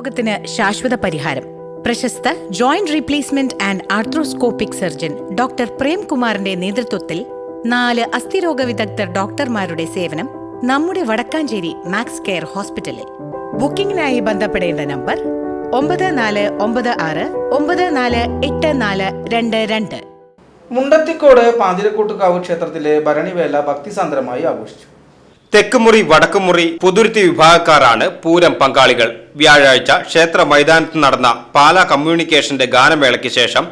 രോഗത്തിന് ശാശ്വത പരിഹാരം. പ്രശസ്ത joint replacement and arthroscopic surgeon doctor പ്രേംകുമാറിന്റെ നേതൃത്വത്തിൽ നാല് അസ്ഥിരോഗ വിദഗ്ധർ ഡോക്ടർമാരുടെ സേവനം നമ്മുടെ വടക്കാഞ്ചേരി മാക്സ് കെയർ ഹോസ്പിറ്റലിൽ. ബുക്കിംഗിനായി ബന്ധപ്പെടേണ്ട നമ്പർ ഒമ്പത് നാല് ഒമ്പത് ആറ് ഒമ്പത് നാല് എട്ട് നാല് രണ്ട് രണ്ട്. മുണ്ടത്തിക്കോട് പാതിരക്കൂട്ടുകാവ് ക്ഷേത്രത്തിലെ ഭരണിവേല ഭക്തിസാന്ദ്രമായി ആഘോഷിച്ചു തെക്കുമുറി വടക്കുമുറി പുതുരുത്തി വിഭാഗക്കാരാണ് പൂരം പങ്കാളികൾ. വ്യാഴാഴ്ച ക്ഷേത്ര മൈതാനത്ത് നടന്ന പാലാ കമ്മ്യൂണിക്കേഷന്റെ ഗാനമേളയ്ക്ക് ശേഷം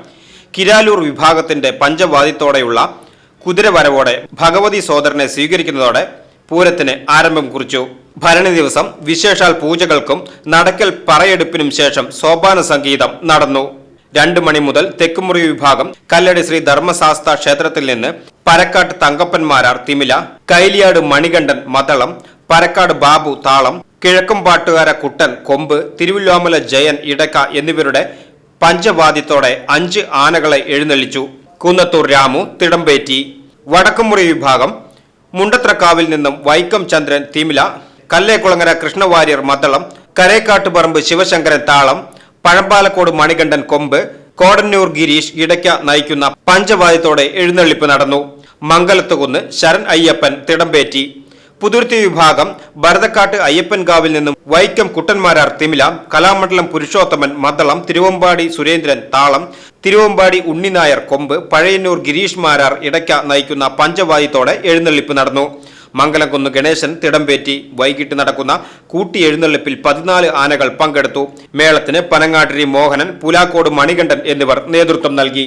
കിരാലൂർ വിഭാഗത്തിന്റെ പഞ്ചവാദ്യത്തോടെയുള്ള കുതിരവരവോടെ ഭഗവതി സോദരനെ സ്വീകരിക്കുന്നതോടെ പൂരത്തിന് ആരംഭം കുറിച്ചു. ഭരണി ദിവസം വിശേഷാൽ പൂജകൾക്കും നടക്കൽ പറയെടുപ്പിനും ശേഷം സോപാന സംഗീതം നടന്നു. രണ്ടു മണി മുതൽ തെക്കുമുറി വിഭാഗം കല്ലടി ശ്രീ ധർമ്മശാസ്ത്ര ക്ഷേത്രത്തിൽ നിന്ന് പരക്കാട്ട് തങ്കപ്പന്മാരാർ തിമില കൈലിയാട് മണികണ്ഠൻ മതളം പരക്കാട് ബാബു താളം കിഴക്കുംപാട്ടുകാര കുട്ടൻ കൊമ്പ് തിരുവല്ലാമല ജയൻ ഇടക്ക എന്നിവരുടെ പഞ്ചവാദ്യത്തോടെ അഞ്ച് ആനകളെ എഴുന്നള്ളിച്ചു. കുന്നത്തൂർ രാമു തിടമ്പേറ്റി. വടക്കുമുറി വിഭാഗം മുണ്ടത്രക്കാവിൽ നിന്നും വൈക്കം ചന്ദ്രൻ തിമില. കല്ലേക്കുളങ്ങര കൃഷ്ണവാര്യർ മദ്ദളം കരേക്കാട്ടുപറമ്പ് ശിവശങ്കരൻ താളം പഴമ്പാലക്കോട് മണികണ്ഠൻ കൊമ്പ് കോടന്നൂർ ഗിരീഷ് ഇടയ്ക്ക നയിക്കുന്ന പഞ്ചവാദ്യത്തോടെ എഴുന്നള്ളിപ്പ് നടന്നു. മംഗലത്തുകുന്ന് ശരൺ അയ്യപ്പൻ തിടമ്പേറ്റി. പുതുർത്തി വിഭാഗം ഭരതക്കാട്ട് അയ്യപ്പൻകാവിൽ നിന്നും വൈക്കം കുട്ടന്മാരാർ തിമില കലാമണ്ഡലം പുരുഷോത്തമൻ മദ്ദളം തിരുവമ്പാടി സുരേന്ദ്രൻ താളം തിരുവമ്പാടി ഉണ്ണിനായർ കൊമ്പ് പഴയന്നൂർ ഗിരീഷ് മാരാർ ഇടയ്ക്ക നയിക്കുന്ന പഞ്ചവാദ്യത്തോടെ എഴുന്നള്ളിപ്പ് നടന്നു. മംഗലംകുന്ന് ഗണേശൻ തിടമ്പേറ്റി. വൈകിട്ട് നടക്കുന്ന കൂട്ടി എഴുന്നള്ളിപ്പിൽ പതിനാല് ആനകൾ പങ്കെടുത്തു. മേളത്തിന് പനങ്ങാട്ടിരി മോഹനൻ പുലാക്കോട് മണികണ്ഠൻ എന്നിവർ നേതൃത്വം നൽകി.